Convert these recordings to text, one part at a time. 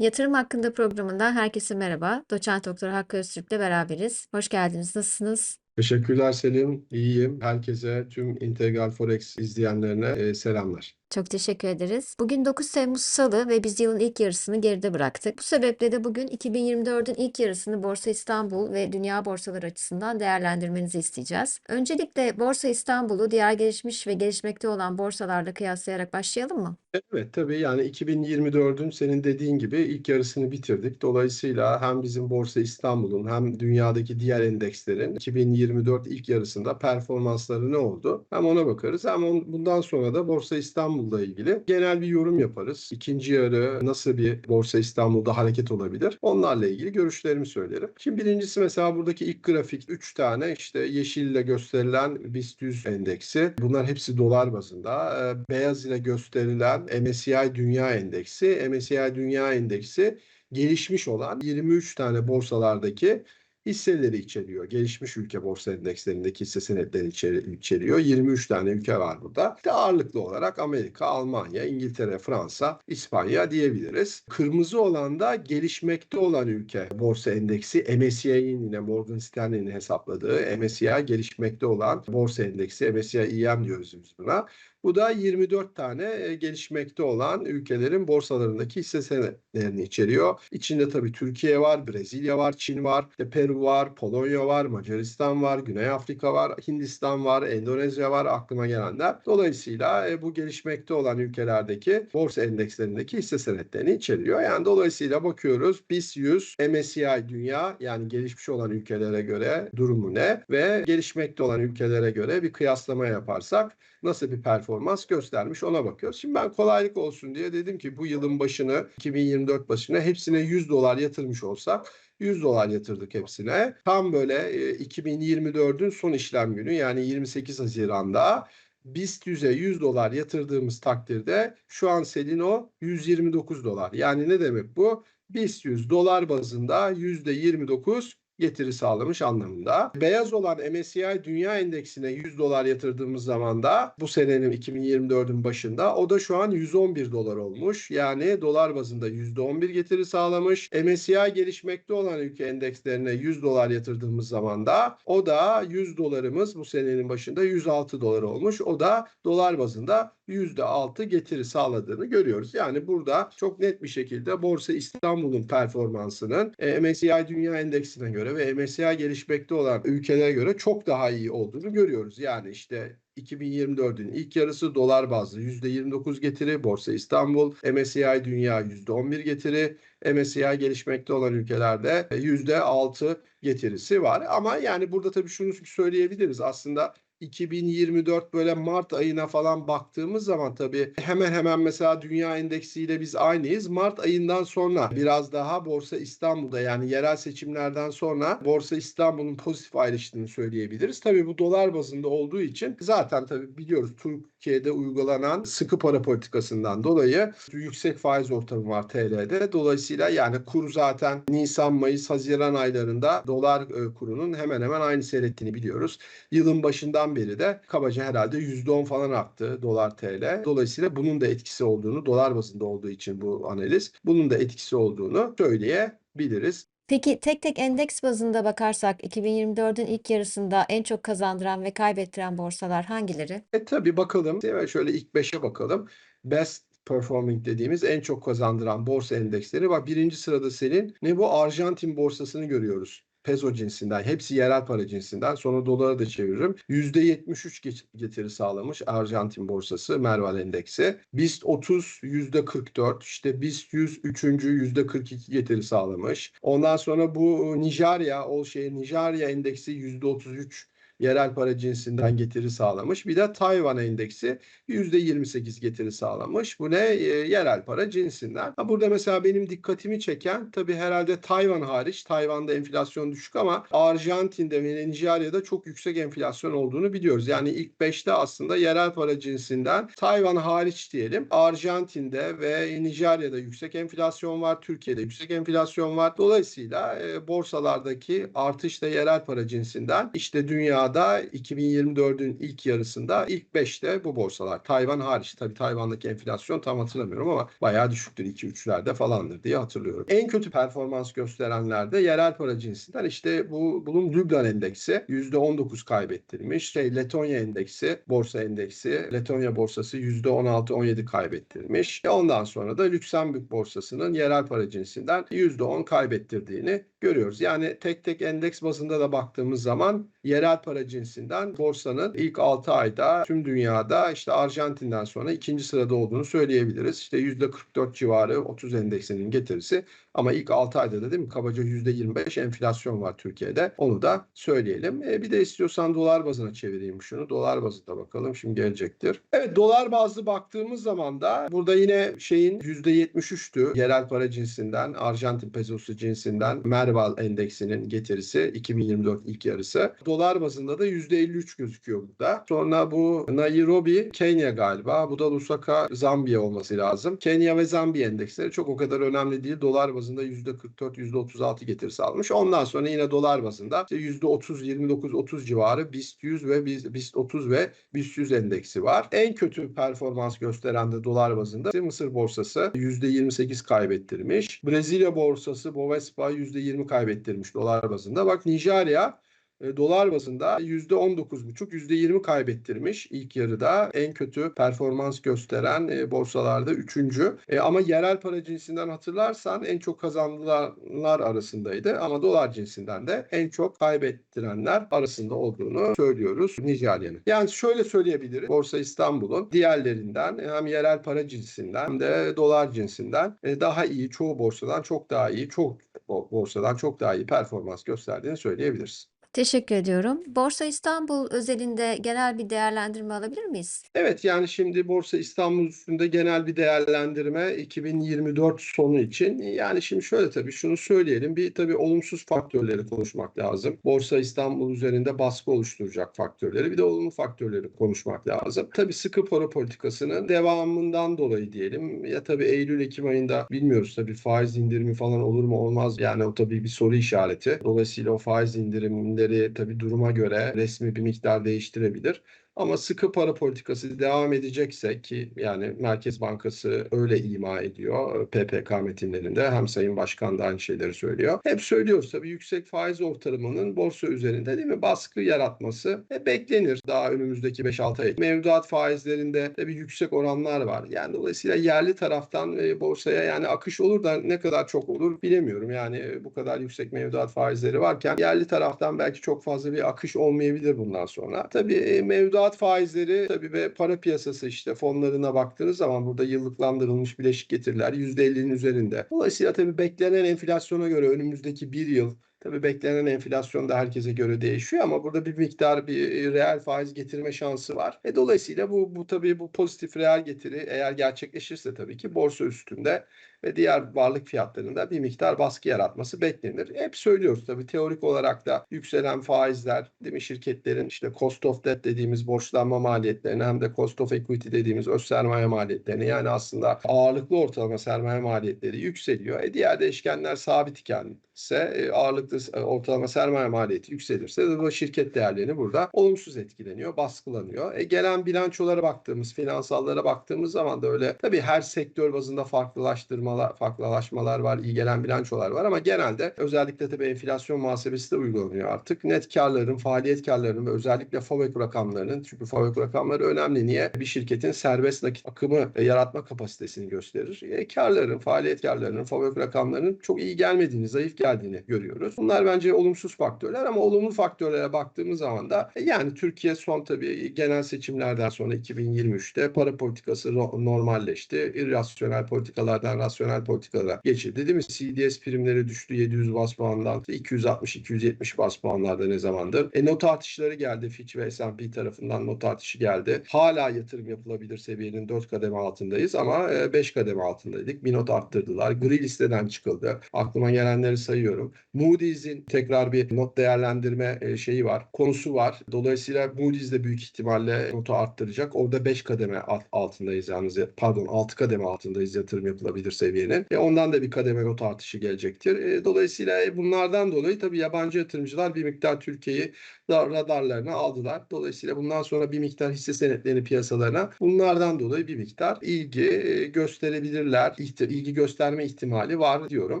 Yatırım Hakkında programından herkese merhaba. Doçent Doktor Hakkı Öztürk'le beraberiz. Hoş geldiniz. Nasılsınız? Teşekkürler Selim. İyiyim. Herkese, tüm Integral Forex izleyenlerine e, selamlar. Çok teşekkür ederiz. Bugün 9 Temmuz Salı ve biz yılın ilk yarısını geride bıraktık. Bu sebeple de bugün 2024'ün ilk yarısını Borsa İstanbul ve dünya borsaları açısından değerlendirmenizi isteyeceğiz. Öncelikle Borsa İstanbul'u diğer gelişmiş ve gelişmekte olan borsalarla kıyaslayarak başlayalım mı? Evet tabii yani 2024'ün senin dediğin gibi ilk yarısını bitirdik. Dolayısıyla hem bizim Borsa İstanbul'un hem dünyadaki diğer endekslerin 2024 ilk yarısında performansları ne oldu? Hem ona bakarız hem bundan sonra da Borsa İstanbul'la ilgili genel bir yorum yaparız. İkinci yarı nasıl bir Borsa İstanbul'da hareket olabilir? Onlarla ilgili görüşlerimi söylerim. Şimdi birincisi mesela buradaki ilk grafik 3 tane işte yeşille gösterilen BIST 100 endeksi. Bunlar hepsi dolar bazında. Ee, Beyaz ile gösterilen MSCI Dünya Endeksi. MSCI Dünya Endeksi gelişmiş olan 23 tane borsalardaki hisseleri içeriyor. Gelişmiş ülke borsa endekslerindeki hisse senetleri içeri- içeriyor. 23 tane ülke var burada. İşte ağırlıklı olarak Amerika, Almanya, İngiltere, Fransa, İspanya diyebiliriz. Kırmızı olan da gelişmekte olan ülke borsa endeksi. MSCI'nin yine Morgan Stanley'nin hesapladığı MSCI gelişmekte olan borsa endeksi. MSCI EM diyoruz biz buna. Bu da 24 tane e, gelişmekte olan ülkelerin borsalarındaki hisse senetlerini içeriyor. İçinde tabii Türkiye var, Brezilya var, Çin var, işte Peru var, Polonya var, Macaristan var, Güney Afrika var, Hindistan var, Endonezya var aklıma gelenler. Dolayısıyla e, bu gelişmekte olan ülkelerdeki borsa endekslerindeki hisse senetlerini içeriyor. Yani dolayısıyla bakıyoruz BIST 100, MSCI Dünya yani gelişmiş olan ülkelere göre durumu ne ve gelişmekte olan ülkelere göre bir kıyaslama yaparsak nasıl bir performans göstermiş ona bakıyoruz. Şimdi ben kolaylık olsun diye dedim ki bu yılın başını 2024 başına hepsine 100 dolar yatırmış olsak 100 dolar yatırdık hepsine. Tam böyle e, 2024'ün son işlem günü yani 28 Haziran'da BIST 100'e 100 dolar yatırdığımız takdirde şu an Selin o 129 dolar. Yani ne demek bu? BIST 100 dolar bazında %29 getiri sağlamış anlamında. Beyaz olan MSCI Dünya Endeksine 100 dolar yatırdığımız zaman da bu senenin 2024'ün başında o da şu an 111 dolar olmuş. Yani dolar bazında %11 getiri sağlamış. MSCI gelişmekte olan ülke endekslerine 100 dolar yatırdığımız zaman da o da 100 dolarımız bu senenin başında 106 dolar olmuş. O da dolar bazında %6 getiri sağladığını görüyoruz. Yani burada çok net bir şekilde Borsa İstanbul'un performansının e, MSCI Dünya Endeksine göre ve MSCI gelişmekte olan ülkelere göre çok daha iyi olduğunu görüyoruz. Yani işte 2024'ün ilk yarısı dolar bazlı %29 getiri, Borsa İstanbul, MSCI Dünya %11 getiri, MSCI gelişmekte olan ülkelerde %6 getirisi var. Ama yani burada tabii şunu söyleyebiliriz aslında 2024 böyle Mart ayına falan baktığımız zaman tabii hemen hemen mesela dünya endeksiyle biz aynıyız. Mart ayından sonra biraz daha Borsa İstanbul'da yani yerel seçimlerden sonra Borsa İstanbul'un pozitif ayrıştığını söyleyebiliriz. Tabii bu dolar bazında olduğu için zaten tabii biliyoruz Türkiye'de uygulanan sıkı para politikasından dolayı yüksek faiz ortamı var TL'de. Dolayısıyla yani kur zaten Nisan, Mayıs, Haziran aylarında dolar e, kurunun hemen hemen aynı seyrettiğini biliyoruz. Yılın başından beri de kabaca herhalde %10 falan arttı dolar TL. Dolayısıyla bunun da etkisi olduğunu dolar bazında olduğu için bu analiz bunun da etkisi olduğunu söyleyebiliriz. Peki tek tek endeks bazında bakarsak 2024'ün ilk yarısında en çok kazandıran ve kaybettiren borsalar hangileri? E tabii bakalım. Şöyle ilk 5'e bakalım. Best performing dediğimiz en çok kazandıran borsa endeksleri var. Birinci sırada senin ne bu? Arjantin borsasını görüyoruz. Peso cinsinden, hepsi yerel para cinsinden. Sonra dolara da çeviririm. %73 geç- getiri sağlamış Arjantin borsası, Merval endeksi. BIST 30 %44, işte BIST 100 üçüncü %42 getiri sağlamış. Ondan sonra bu Nijerya, o şey Nijerya endeksi %33 yerel para cinsinden getiri sağlamış. Bir de Tayvan endeksi %28 getiri sağlamış. Bu ne? E, yerel para cinsinden. Burada mesela benim dikkatimi çeken tabii herhalde Tayvan hariç. Tayvan'da enflasyon düşük ama Arjantin'de ve Nijerya'da çok yüksek enflasyon olduğunu biliyoruz. Yani ilk 5'te aslında yerel para cinsinden Tayvan hariç diyelim. Arjantin'de ve Nijerya'da yüksek enflasyon var. Türkiye'de yüksek enflasyon var. Dolayısıyla e, borsalardaki artış da yerel para cinsinden işte dünyada dünyada 2024'ün ilk yarısında ilk 5'te bu borsalar. Tayvan hariç. Tabii Tayvan'daki enflasyon tam hatırlamıyorum ama bayağı düşüktür. 2-3'lerde falandır diye hatırlıyorum. En kötü performans gösterenler de yerel para cinsinden işte bu bunun Lübnan endeksi %19 kaybettirmiş. Şey Letonya endeksi, borsa endeksi, Letonya borsası %16-17 kaybettirmiş. E Ondan sonra da Lüksemburg borsasının yerel para cinsinden %10 kaybettirdiğini görüyoruz. Yani tek tek endeks bazında da baktığımız zaman yerel para cinsinden borsanın ilk 6 ayda tüm dünyada işte Arjantin'den sonra ikinci sırada olduğunu söyleyebiliriz. İşte %44 civarı 30 endeksinin getirisi ama ilk 6 ayda da değil mi kabaca %25 enflasyon var Türkiye'de. Onu da söyleyelim. E, bir de istiyorsan dolar bazına çevireyim şunu. Dolar bazında bakalım şimdi gelecektir. Evet dolar bazlı baktığımız zaman da burada yine şeyin %73'tü yerel para cinsinden Arjantin pesosu cinsinden Merval endeksinin getirisi 2024 ilk yarısı. Dolar bazında da %53 gözüküyor burada. Sonra bu Nairobi Kenya galiba. Bu da Lusaka Zambiya olması lazım. Kenya ve Zambiya endeksleri çok o kadar önemli değil. Dolar bazında %44 %36 getirisi almış. Ondan sonra yine dolar bazında işte %30 29 30 civarı BIST 100 ve BIST 30 ve BIST 100 endeksi var. En kötü performans gösteren de dolar bazında Mısır borsası %28 kaybettirmiş. Brezilya borsası Bovespa %20 kaybettirmiş dolar bazında. Bak Nijerya e, dolar bazında %19,5 %20 kaybettirmiş ilk yarıda en kötü performans gösteren e, borsalarda üçüncü. E, ama yerel para cinsinden hatırlarsan en çok kazandılar arasındaydı ama dolar cinsinden de en çok kaybettirenler arasında olduğunu söylüyoruz Nijerya'nın. Yani şöyle söyleyebiliriz. Borsa İstanbul'un diğerlerinden hem yerel para cinsinden hem de dolar cinsinden daha iyi çoğu borsadan çok daha iyi çok borsadan çok daha iyi performans gösterdiğini söyleyebiliriz. Teşekkür ediyorum. Borsa İstanbul özelinde genel bir değerlendirme alabilir miyiz? Evet yani şimdi Borsa İstanbul üstünde genel bir değerlendirme 2024 sonu için. Yani şimdi şöyle tabii şunu söyleyelim. Bir tabii olumsuz faktörleri konuşmak lazım. Borsa İstanbul üzerinde baskı oluşturacak faktörleri bir de olumlu faktörleri konuşmak lazım. Tabii sıkı para politikasının devamından dolayı diyelim. Ya tabii Eylül-Ekim ayında bilmiyoruz tabii faiz indirimi falan olur mu olmaz. Yani o tabii bir soru işareti. Dolayısıyla o faiz indiriminde indirimleri tabii duruma göre resmi bir miktar değiştirebilir. Ama sıkı para politikası devam edecekse ki yani Merkez Bankası öyle ima ediyor PPK metinlerinde hem Sayın Başkan da aynı şeyleri söylüyor. Hep söylüyoruz tabii yüksek faiz ortalamanın borsa üzerinde değil mi baskı yaratması e, beklenir daha önümüzdeki 5-6 ay. Mevduat faizlerinde tabii yüksek oranlar var. Yani dolayısıyla yerli taraftan e, borsaya yani akış olur da ne kadar çok olur bilemiyorum. Yani e, bu kadar yüksek mevduat faizleri varken yerli taraftan belki çok fazla bir akış olmayabilir bundan sonra. Tabii e, mevduat faizleri tabii ve para piyasası işte fonlarına baktığınız zaman burada yıllıklandırılmış bileşik getiriler %50'nin üzerinde. Dolayısıyla tabii beklenen enflasyona göre önümüzdeki bir yıl Tabii beklenen enflasyon da herkese göre değişiyor ama burada bir miktar bir reel faiz getirme şansı var. E dolayısıyla bu bu tabii bu pozitif reel getiri eğer gerçekleşirse tabii ki borsa üstünde ve diğer varlık fiyatlarında bir miktar baskı yaratması beklenir. Hep söylüyoruz tabii teorik olarak da yükselen faizler, değil mi şirketlerin işte cost of debt dediğimiz borçlanma maliyetlerini hem de cost of equity dediğimiz öz sermaye maliyetlerini yani aslında ağırlıklı ortalama sermaye maliyetleri yükseliyor. E diğer değişkenler sabit iken ise e, ağırlıklı e, ortalama sermaye maliyeti yükselirse de bu şirket değerlerini burada olumsuz etkileniyor, baskılanıyor. E gelen bilançolara baktığımız, finansallara baktığımız zaman da öyle tabii her sektör bazında farklılaştırmalar, farklılaşmalar var, iyi gelen bilançolar var ama genelde özellikle tabii enflasyon muhasebesi de uygulanıyor artık. Net karların, faaliyet karlarının ve özellikle FAVÖK rakamlarının çünkü FAVÖK rakamları önemli. Niye? Bir şirketin serbest nakit akımı e, yaratma kapasitesini gösterir. E, karların, faaliyet karlarının, FAVÖK rakamlarının çok iyi gelmediğini, zayıf geldiğini görüyoruz. Bunlar bence olumsuz faktörler ama olumlu faktörlere baktığımız zaman da e, yani Türkiye son tabii genel seçimlerden sonra 2023'te para politikası normalleşti. İrrasyonel politikalardan rasyonel politikalara geçildi değil mi? CDS primleri düştü 700 bas puandan 260-270 bas puanlarda ne zamandır? E, not artışları geldi Fitch ve S&P tarafından not artışı geldi. Hala yatırım yapılabilir seviyenin 4 kademe altındayız ama 5 kademe altındaydık. Bir not arttırdılar. Gri listeden çıkıldı. Aklıma gelenleri sayıyorum. Moody Moody's'in tekrar bir not değerlendirme e, şeyi var. Konusu var. Dolayısıyla Moody's de büyük ihtimalle notu arttıracak. Orada 5 kademe alt- altındayız yalnız. Pardon 6 kademe altındayız yatırım yapılabilir seviyenin. E, ondan da bir kademe not artışı gelecektir. E, dolayısıyla e, bunlardan dolayı tabii yabancı yatırımcılar bir miktar Türkiye'yi da radarlarına aldılar. Dolayısıyla bundan sonra bir miktar hisse senetleri piyasalarına bunlardan dolayı bir miktar ilgi e, gösterebilirler. İlgi gösterme ihtimali var diyorum.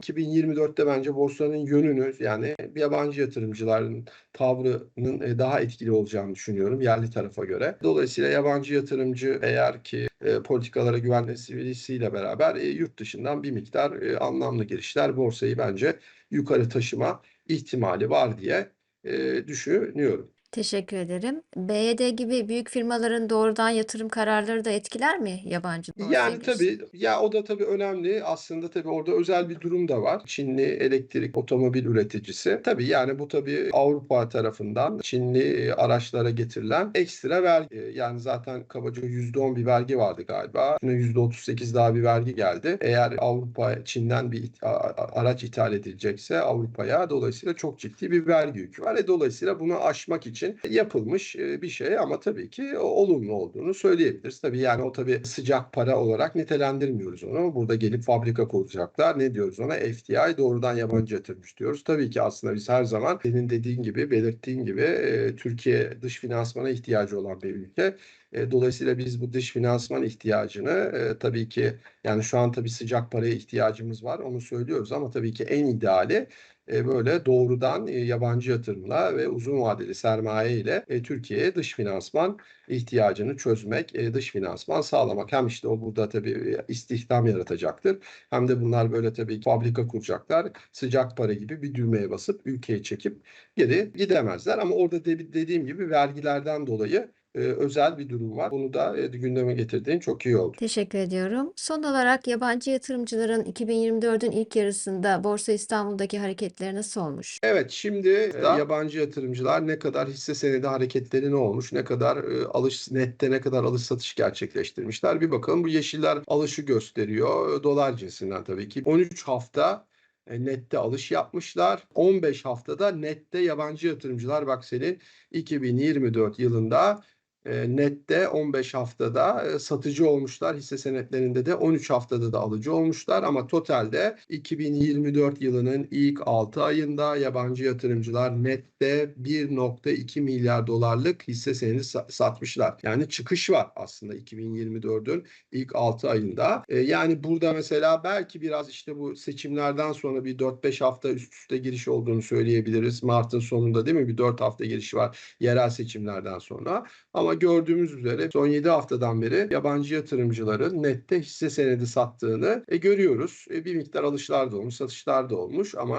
2024'te bence borsanın yönünü yani yabancı yatırımcıların tavrının e, daha etkili olacağını düşünüyorum yerli tarafa göre. Dolayısıyla yabancı yatırımcı eğer ki politikalara güvenmesiyle beraber yurt dışından bir miktar e, anlamlı girişler borsayı bence yukarı taşıma ihtimali var diye e, düşünüyorum. Teşekkür ederim. BYD gibi büyük firmaların doğrudan yatırım kararları da etkiler mi yabancı borsaya Yani tabii ya o da tabii önemli. Aslında tabii orada özel bir durum da var. Çinli elektrik otomobil üreticisi. Tabii yani bu tabii Avrupa tarafından Çinli e, araçlara getirilen ekstra vergi. E, Yani zaten kabaca %10 bir vergi vardı galiba. Şimdi %38 daha bir vergi geldi. Eğer Avrupa Çin'den bir araç ithal edilecekse Avrupa'ya dolayısıyla çok ciddi bir vergi yükü var. E, dolayısıyla bunu aşmak için yapılmış e, bir şey ama tabii ki olumlu olduğunu söyleyebiliriz. Tabii yani o tabii sıcak para olarak nitelendirmiyoruz onu. Burada gelip fabrika kuracaklar. Ne diyoruz ona? FDI doğrudan yabancı yatırmış diyoruz. Tabii ki aslında biz her zaman senin dediğin gibi, belirttiğin gibi e, Türkiye dış finansmana ihtiyacı olan bir ülke. E, Dolayısıyla biz bu dış finansman ihtiyacını e, tabii ki yani şu an tabii sıcak paraya ihtiyacımız var onu söylüyoruz ama tabii ki en ideali e, böyle doğrudan e, yabancı yatırımla ve uzun vadeli sermaye ile e, Türkiye'ye dış finansman ihtiyacını çözmek, e, dış finansman sağlamak. Hem işte o burada tabii e, istihdam yaratacaktır. Hem de bunlar böyle tabii fabrika kuracaklar. Sıcak para gibi bir düğmeye basıp ülkeyi çekip geri gidemezler. Ama orada de- dediğim gibi vergilerden dolayı e, özel bir durum var. Bunu da e, gündeme getirdiğin çok iyi oldu. Teşekkür ediyorum. Son olarak yabancı yatırımcıların 2024'ün ilk yarısında Borsa İstanbul'daki hareketleri nasıl olmuş? Evet şimdi e, yabancı yatırımcılar ne kadar hisse senedi hareketleri ne olmuş, ne kadar e, alış nette ne kadar alış satış gerçekleştirmişler bir bakalım. Bu yeşiller alışı gösteriyor. E, Dolar cinsinden tabii ki. 13 hafta nette alış yapmışlar. 15 haftada nette yabancı yatırımcılar bak senin 2024 yılında e, nette 15 haftada e, satıcı olmuşlar. Hisse senetlerinde de 13 haftada da alıcı olmuşlar ama totalde 2024 yılının ilk 6 ayında yabancı yatırımcılar nette 1.2 milyar dolarlık hisse senedi sa- satmışlar. Yani çıkış var aslında 2024'ün ilk 6 ayında. E, yani burada mesela belki biraz işte bu seçimlerden sonra bir 4-5 hafta üst üste giriş olduğunu söyleyebiliriz. Mart'ın sonunda değil mi? Bir 4 hafta giriş var yerel seçimlerden sonra. Ama gördüğümüz üzere son 7 haftadan beri yabancı yatırımcıların nette hisse senedi sattığını e, görüyoruz. E, bir miktar alışlar da olmuş, satışlar da olmuş ama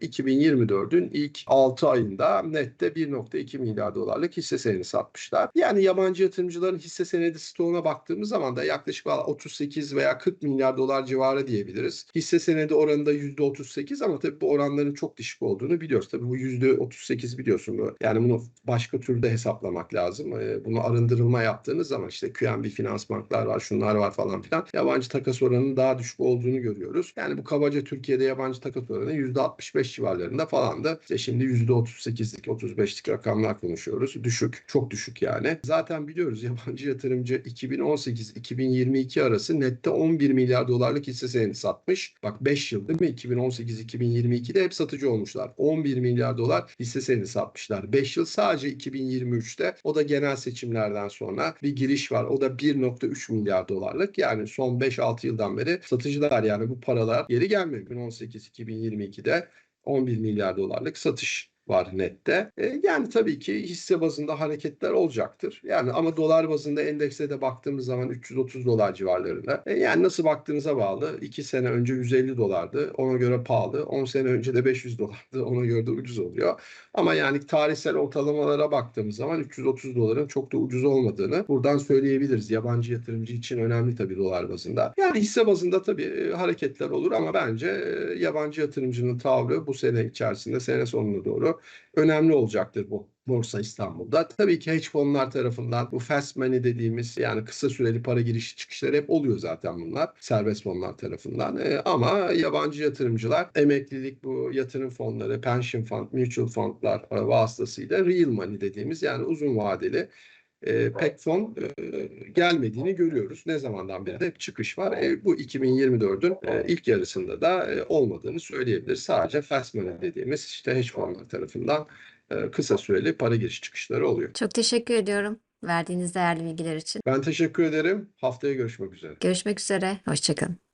e, 2024'ün ilk 6 ayında nette 1.2 milyar dolarlık hisse senedi satmışlar. Yani yabancı yatırımcıların hisse senedi stoğuna baktığımız zaman da yaklaşık 38 veya 40 milyar dolar civarı diyebiliriz. Hisse senedi oranında %38 ama tabii bu oranların çok düşük olduğunu biliyoruz. Tabii bu %38 biliyorsun. Yani bunu başka türde hesaplamak lazım. Ee, Bunu arındırılma yaptığınız zaman işte QNB finansbanklar var, şunlar var falan filan. Yabancı takas oranının daha düşük olduğunu görüyoruz. Yani bu kabaca Türkiye'de yabancı takas oranı %65 civarlarında falan da işte şimdi %38'lik, 35'lik rakamlar konuşuyoruz. Düşük, çok düşük yani. Zaten biliyoruz yabancı yatırımcı 2018-2022 arası nette 11 milyar dolarlık hisse senedi satmış. Bak 5 yıl değil mi? 2018-2022'de hep satıcı olmuşlar. 11 milyar dolar hisse senedi satmışlar. 5 yıl sadece 2023'te o da genel seçimlerden sonra bir giriş var. O da 1.3 milyar dolarlık. Yani son 5-6 yıldan beri satıcılar yani bu paralar geri gelmiyor. 2018-2022'de 11 milyar dolarlık satış var nette. E, yani tabii ki hisse bazında hareketler olacaktır. Yani ama dolar bazında endekse de baktığımız zaman 330 dolar civarlarında. E, yani nasıl baktığınıza bağlı. 2 sene önce 150 dolardı. Ona göre pahalı. 10 sene önce de 500 dolardı. Ona göre de ucuz oluyor. Ama yani tarihsel ortalamalara baktığımız zaman 330 doların çok da ucuz olmadığını buradan söyleyebiliriz. Yabancı yatırımcı için önemli tabii dolar bazında. Yani hisse bazında tabii e, hareketler olur ama bence e, yabancı yatırımcının tavrı bu sene içerisinde sene sonuna doğru Önemli olacaktır bu Borsa İstanbul'da. Tabii ki hedge fonlar tarafından bu fast money dediğimiz yani kısa süreli para girişi çıkışları hep oluyor zaten bunlar serbest fonlar tarafından. E, ama yabancı yatırımcılar emeklilik bu yatırım fonları, pension fund, mutual fundlar vasıtasıyla real money dediğimiz yani uzun vadeli e, pek fon e, gelmediğini görüyoruz. Ne zamandan beri de çıkış var. E, bu 2024'ün e, ilk yarısında da e, olmadığını söyleyebiliriz. Sadece fast money dediğimiz işte hedge fonlar tarafından e, kısa süreli para giriş çıkışları oluyor. Çok teşekkür ediyorum verdiğiniz değerli bilgiler için. Ben teşekkür ederim. Haftaya görüşmek üzere. Görüşmek üzere. Hoşçakalın.